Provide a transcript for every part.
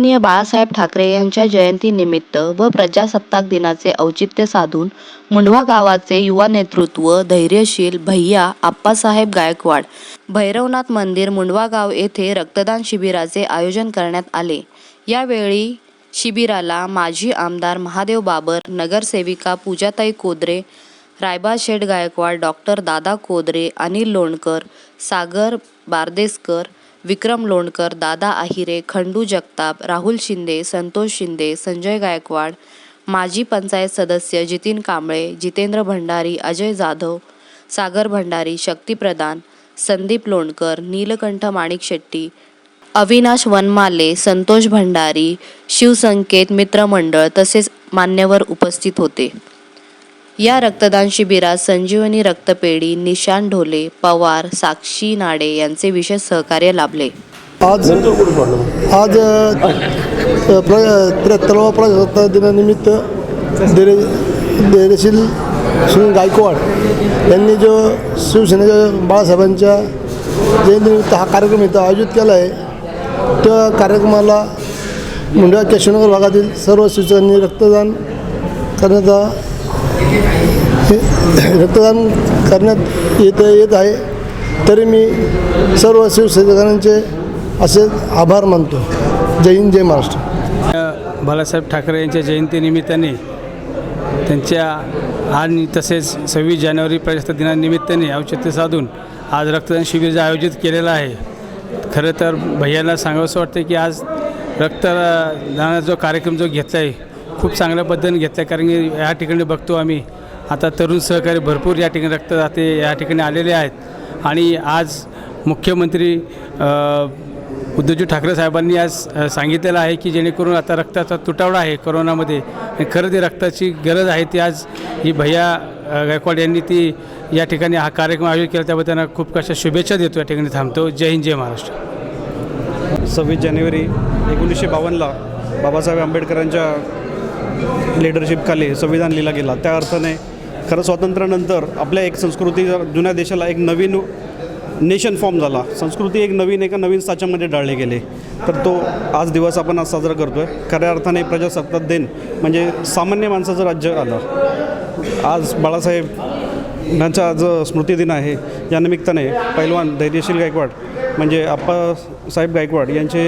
माननीय बाळासाहेब ठाकरे यांच्या जयंतीनिमित्त व प्रजासत्ताक दिनाचे औचित्य साधून मुंढवा गावाचे युवा नेतृत्व धैर्यशील भैया आप्पासाहेब गायकवाड भैरवनाथ मंदिर मुंढवा गाव येथे रक्तदान शिबिराचे आयोजन करण्यात आले. यावेळी शिबिराला माजी आमदार महादेव बाबर नगरसेविका पूजाताई कोदरे रायबा शेठ गायकवाड डॉक्टर दादा कोदरे अनिल लोणकर सागर बारदेसकर विक्रम लोणकर दादा आहिरे खंडू जगताप राहुल शिंदे संतोष शिंदे संजय गायकवाड माजी पंचायत सदस्य जितीन कांबळे जितेंद्र भंडारी अजय जाधव सागर भंडारी शक्ती प्रधान संदीप लोणकर नीलकंठ माणिक शेट्टी अविनाश वनमाले संतोष भंडारी शिवसंकेत मित्रमंडळ तसेच मान्यवर उपस्थित होते. या रक्तदान शिबिरात संजीवनी रक्तपेढी निशान ढोले पवार साक्षी नाडे यांचे विशेष सहकार्य लाभले. आज आज त्र्याहत्तरावा प्रजासत्ताक दिनानिमित्त धैर्यशील श्री गायकवाड यांनी जो शिवसेनेच्या बाळासाहेबांच्या जयंतीनिमित्त हा कार्यक्रम इथं आयोजित केला आहे त्या कार्यक्रमाला मुंडवा केशवनगर भागातील सर्व शिवसैनिकांनी रक्तदान करण्याचा रक्तदान करण्यात येत येत आहे. तरी मी सर्व शिवसैनिकांचे असे आभार मानतो. जय हिंद जय महाराष्ट्र. बाळासाहेब ठाकरे यांच्या जयंतीनिमित्ताने त्यांच्या आणि तसेच सव्वीस जानेवारी प्रजासत्ताक दिनानिमित्ताने औचित्य साधून आज रक्तदान शिबिर आयोजित केलेलं आहे. खरं तर भैयाला सांगावंसं वाटतं की आज रक्तदानाचा जो कार्यक्रम जो घेतला आहे खूप चांगल्या पद्धतीने घेतल्या आहे कारण की या ठिकाणी बघतो आम्ही. आता तरुण सहकारी भरपूर या ठिकाणी रक्तदाते या ठिकाणी आलेले आहेत. आणि आज मुख्यमंत्री उद्धवजी ठाकरे साहेबांनी आज सांगितलेलं आहे की जेणेकरून आता रक्ताचा तुटवडा आहे कोरोनामध्ये. खरं ती रक्ताची गरज आहे ती आज ही भैया गायकवाड यांनी ती या ठिकाणी हा कार्यक्रम आयोजित केला. त्याबद्दल त्यांना खूप कशा शुभेच्छा देतो या ठिकाणी थांबतो. जय हिंद जय महाराष्ट्र. सव्वीस जानेवारी एकोणीसशे बावन्नला बाबासाहेब आंबेडकरांच्या लिडरशिपखाली संविधान लिहिला गेला. त्या अर्थाने खरं स्वातंत्र्यानंतर आपल्या एक संस्कृती जुन्या देशाला एक नवीन नेशन फॉर्म झाला. संस्कृती एक नवीन एका नवीन साच्यामध्ये डाळले गेले. तर तो आज दिवस आपण आज साजरा करतो आहे खऱ्या अर्थाने प्रजासत्ताक दिन म्हणजे सामान्य माणसाचं राज्य आलं. आज बाळासाहेब यांचा आज स्मृतिदिन आहे या निमित्ताने पैलवान धैर्यशील गायकवाड म्हणजे आप्पासाहेब गायकवाड यांचे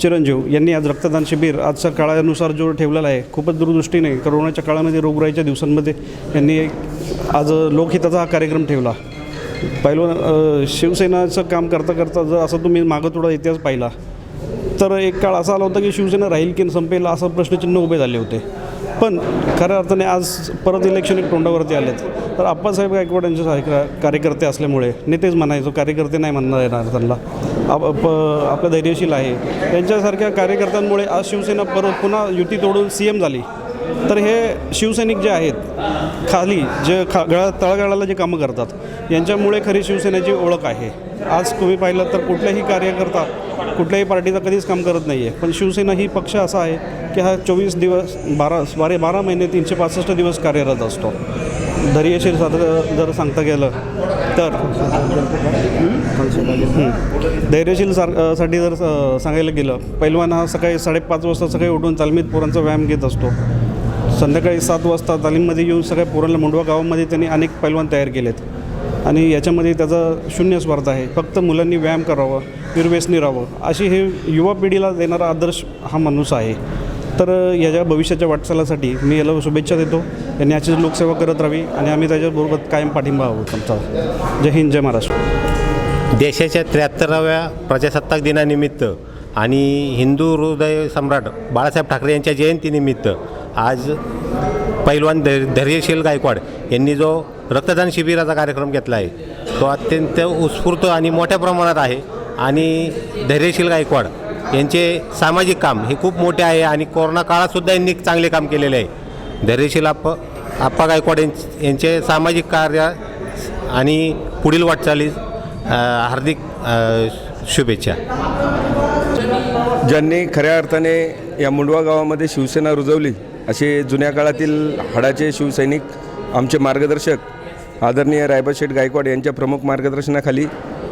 चिरंजीव यांनी आज रक्तदान शिबिर आजच्या काळानुसार जो ठेवलेला आहे. खूपच दूरदृष्टीने करोनाच्या काळामध्ये रोगराईच्या दिवसांमध्ये यांनी एक आज लोकहिताचा हा कार्यक्रम ठेवला. पहिलं शिवसेनाचं काम करता करता जर असं तुम्ही मागं थोडा इतिहास पाहिला तर एक काळ असा आला होता की शिवसेना राहील की संपेल असं प्रश्नचिन्ह उभे झाले होते. पण खऱ्या अर्थाने आज परत इलेक्शन एक तोंडावरती आलेत. तर आप्पासाहेब गायकवाड यांचे कार्यकर्ते असल्यामुळे नेतेच म्हणायचो कार्यकर्ते नाही म्हणणार येणार त्यांना. आप आपलं धैर्यशील आहे. त्यांच्यासारख्या कार्यकर्त्यांमुळे आज शिवसेना परत पुन्हा युती तोडून सी एम झाली. तर हे शिवसैनिक जे आहेत खाली जे खा गळा तळागाळाला जे कामं करतात यांच्यामुळे खरी शिवसेनेची ओळख आहे. आज तुम्ही पाहिलं तर कुठल्याही कार्यकर्ता कुठल्याही पार्टीचा कधीच काम करत नाही आहे पण शिवसेना ही पक्ष असा आहे की हा चोवीस दिवस बारा बारे बारा महिने तीनशे पासष्ट दिवस कार्यरत असतो. धैर्यशील साधं जर सांगता गेलं तर? धैर्यशील सारसाठी जर सांगायला गेलं पैलवान हा सकाळी साडेपाच वाजता सकाळी उठून तालमीत पोरांचा व्यायाम घेत असतो. संध्याकाळी सात वाजता तालीममध्ये येऊन सगळ्या पोरांना मुंडवा गावामध्ये त्यांनी अनेक पैलवान तयार केलेत. आणि याच्यामध्ये त्याचा शून्य स्वार्थ आहे. फक्त मुलांनी व्यायाम करावं निर्व्यसनी राहावं अशी हे युवा पिढीला देणारा आदर्श हा माणूस आहे. तर याच्या भविष्याच्या वाटचालासाठी मी याला शुभेच्छा देतो. यांनी याची लोकसेवा करत राहावी आणि आम्ही त्याच्याबरोबर कायम पाठिंबा आहोत आमचा. जय हिंद जय महाराष्ट्र. देशाच्या त्र्याहत्तराव्या प्रजासत्ताक दिनानिमित्त आणि हिंदू हृदय सम्राट बाळासाहेब ठाकरे यांच्या जयंतीनिमित्त आज पैलवान धै धैर्यशील गायकवाड यांनी जो रक्तदान शिबिराचा कार्यक्रम घेतला आहे तो अत्यंत उत्स्फूर्त आणि मोठ्या प्रमाणात आहे आणि धैर्यशील गायकवाड यांचे सामाजिक काम हे खूप मोठे आहे आणि कोरोना काळातसुद्धा यांनी चांगले काम केलेले आहे. धैर्यशील आप्पा आप्पा गायकवाड यांचे सामाजिक कार्य आणि पुढील वाटचालीस हार्दिक शुभेच्छा. ज्यांनी खऱ्या अर्थाने या मुंडवा गावामध्ये शिवसेना रुजवली असे जुन्या काळातील हाडाचे शिवसैनिक आमचे मार्गदर्शक आदरणीय रायबाशेठ गायकवाड यांच्या प्रमुख मार्गदर्शनाखाली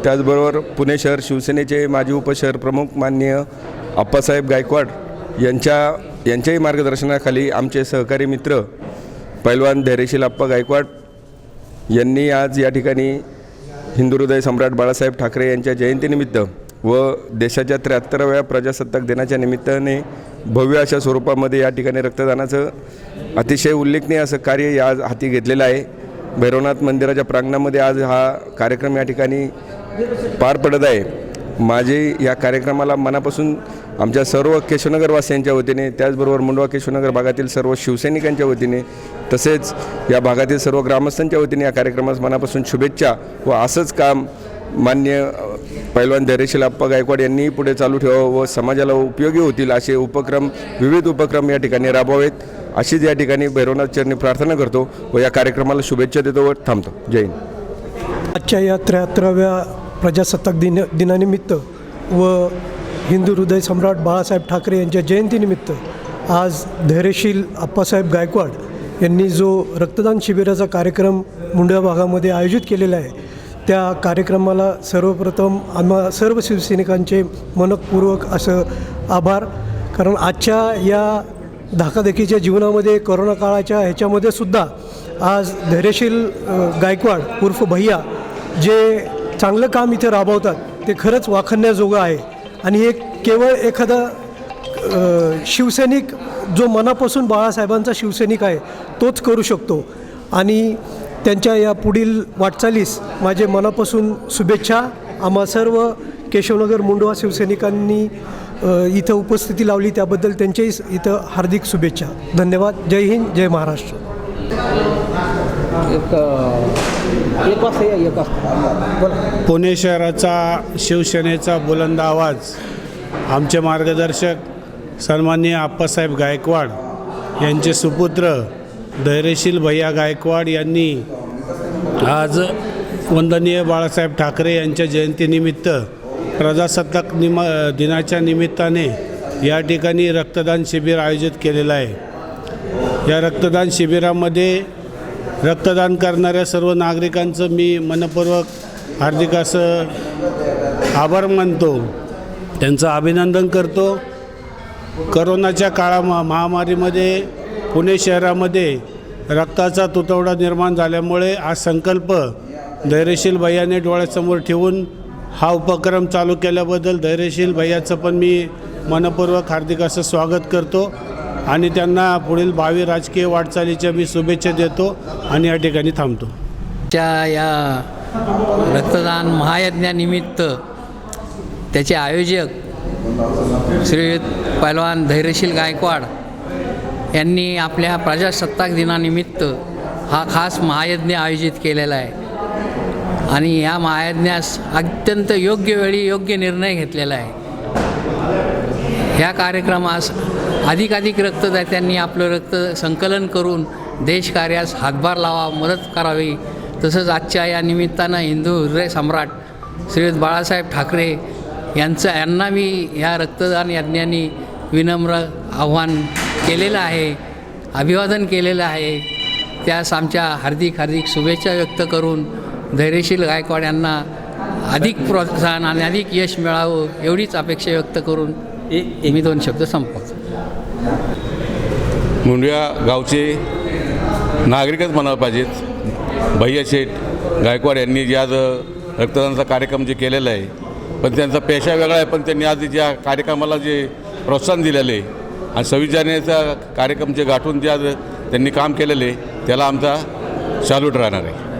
त्याचबरोबर पुणे शहर शिवसेनेचे माजी उपशहर प्रमुख माननीय आप्पासाहेब गायकवाड यांच्या यांच्याही मार्गदर्शनाखाली आमचे सहकारी मित्र पैलवान धैर्यशील आप्पा गायकवाड यांनी आज या ठिकाणी हिंदू हृदय सम्राट बाळासाहेब ठाकरे यांच्या जयंतीनिमित्त व देशाच्या त्र्याहत्तराव्या प्रजासत्ताक दिनाच्या निमित्ताने भव्य अशा स्वरूपामध्ये या ठिकाणी रक्तदानाचं अतिशय उल्लेखनीय असं कार्य या आज हाती घेतलेलं आहे. भैरवनाथ मंदिराच्या प्रांगणामध्ये आज हा कार्यक्रम या ठिकाणी पार पडत आहे. माझे या कार्यक्रमाला मनापासून आमच्या सर्व केशवनगरवासियांच्या वतीने त्याचबरोबर मुंडवा केशवनगर भागातील सर्व शिवसैनिकांच्या वतीने तसेच या भागातील सर्व ग्रामस्थांच्या वतीने या कार्यक्रमास मनापासून शुभेच्छा व असंच काम मान्य पैलवान धैर्यशील आप्पा गायकवाड यांनीही पुढे चालू ठेवावं व समाजाला उपयोगी होतील असे उपक्रम विविध उपक्रम या ठिकाणी राबवावेत. अशीच या ठिकाणी भैरवनाथ चरणी प्रार्थना करतो व या कार्यक्रमाला शुभेच्छा देतो व थांबतो. जय हिंद. आजच्या या त्र्याहत्तराव्या प्रजासत्ताक दिन दिनानिमित्त व हिंदू हृदय सम्राट बाळासाहेब ठाकरे यांच्या जयंतीनिमित्त आज धैर्यशील आप्पासाहेब गायकवाड यांनी जो रक्तदान शिबिराचा कार्यक्रम मुंडा भागामध्ये आयोजित केलेला आहे त्या कार्यक्रमाला सर्वप्रथम आम्हा सर्व शिवसैनिकांचे मनपूर्वक असं आभार. कारण आजच्या या धाकाधकीच्या जीवनामध्ये कोरोना काळाच्या ह्याच्यामध्ये सुद्धा आज धैर्यशील गायकवाड उर्फ भैया जे चांगलं काम इथे राबवतात ते खरंच वाखण्याजोगं आहे. आणि हे केवळ एखादा शिवसैनिक जो मनापासून बाळासाहेबांचा शिवसैनिक आहे तोच करू शकतो. आणि त्यांच्या या पुढील वाटचालीस माझे मनापासून शुभेच्छा. आम्हा सर्व केशवनगर मुंडवा शिवसैनिकांनी इथं उपस्थिती लावली त्याबद्दल त्यांच्याही इथं हार्दिक शुभेच्छा. धन्यवाद. जय हिंद जय महाराष्ट्र. एक वाजता या एक वाजता बोला. पुणे शहराचा शिवसेनेचा बुलंद आवाज. आमचे मार्गदर्शक सन्मान्य आप्पासाहेब गायकवाड यांचे सुपुत्र धैर्यशील भैया गायकवाड यांनी आज वंदनीय बाळासाहेब ठाकरे यांच्या जयंतीनिमित्त प्रजासत्ताक निम दिनाच्या निमित्ताने या ठिकाणी रक्तदान शिबिर आयोजित केलेलं आहे. या रक्तदान शिबिरामध्ये रक्तदान करणाऱ्या सर्व नागरिकांचं मी मनपूर्वक हार्दिक असं आभार मानतो. त्यांचं अभिनंदन करतो. करोनाच्या काळा महामारीमध्ये पुणे शहरामध्ये रक्ताचा तुटवडा निर्माण झाल्यामुळे हा संकल्प धैर्यशील भैयाने डोळ्यासमोर ठेवून हा उपक्रम चालू केल्याबद्दल धैर्यशील भैयाचं पण मी मनपूर्वक हार्दिक असं स्वागत करतो. आणि त्यांना पुढील भावी राजकीय वाटचालीच्या मी शुभेच्छा देतो आणि या ठिकाणी थांबतो. त्या या रक्तदान महायज्ञानिमित्त त्याचे आयोजक श्री पैलवान धैर्यशील गायकवाड यांनी आपल्या प्रजासत्ताक दिनानिमित्त हा खास महायज्ञ आयोजित केलेला आहे. आणि या महायज्ञास अत्यंत योग्य वेळी योग्य निर्णय घेतलेला आहे. ह्या कार्यक्रमास अधिकाधिक रक्तदात्यांनी आपलं रक्त संकलन करून देशकार्यास हातभार लावा मदत करावी. तसंच आजच्या या निमित्तानं हिंदू हृदय सम्राट श्रीयुत बाळासाहेब ठाकरे यांचं यांना मी ह्या रक्तदान यज्ञाने विनम्र आव्हान केलेलं आहे अभिवादन केलेलं आहे. त्यास आमच्या हार्दिक हार्दिक शुभेच्छा व्यक्त करून धैर्यशील गायकवाड यांना अधिक प्रोत्साहन आणि अधिक यश मिळावं एवढीच अपेक्षा व्यक्त करून ए मी दोन शब्द संपवतो. मुंडव्या गावचे नागरिकच म्हणावं पाहिजेत. भैया शेठ गायकवाड यांनी जे आज रक्तदानाचा कार्यक्रम जे केलेला आहे पण त्यांचा पेशा वेगळा आहे पण त्यांनी आज ज्या कार्यक्रमाला जे प्रोत्साहन दिलेलं आहे आणि सव्वीस जानेवारीचा कार्यक्रम जे गाठून जे आज त्यांनी काम केलेलं आहे त्याला आमचा सॅल्यूट राहणार आहे.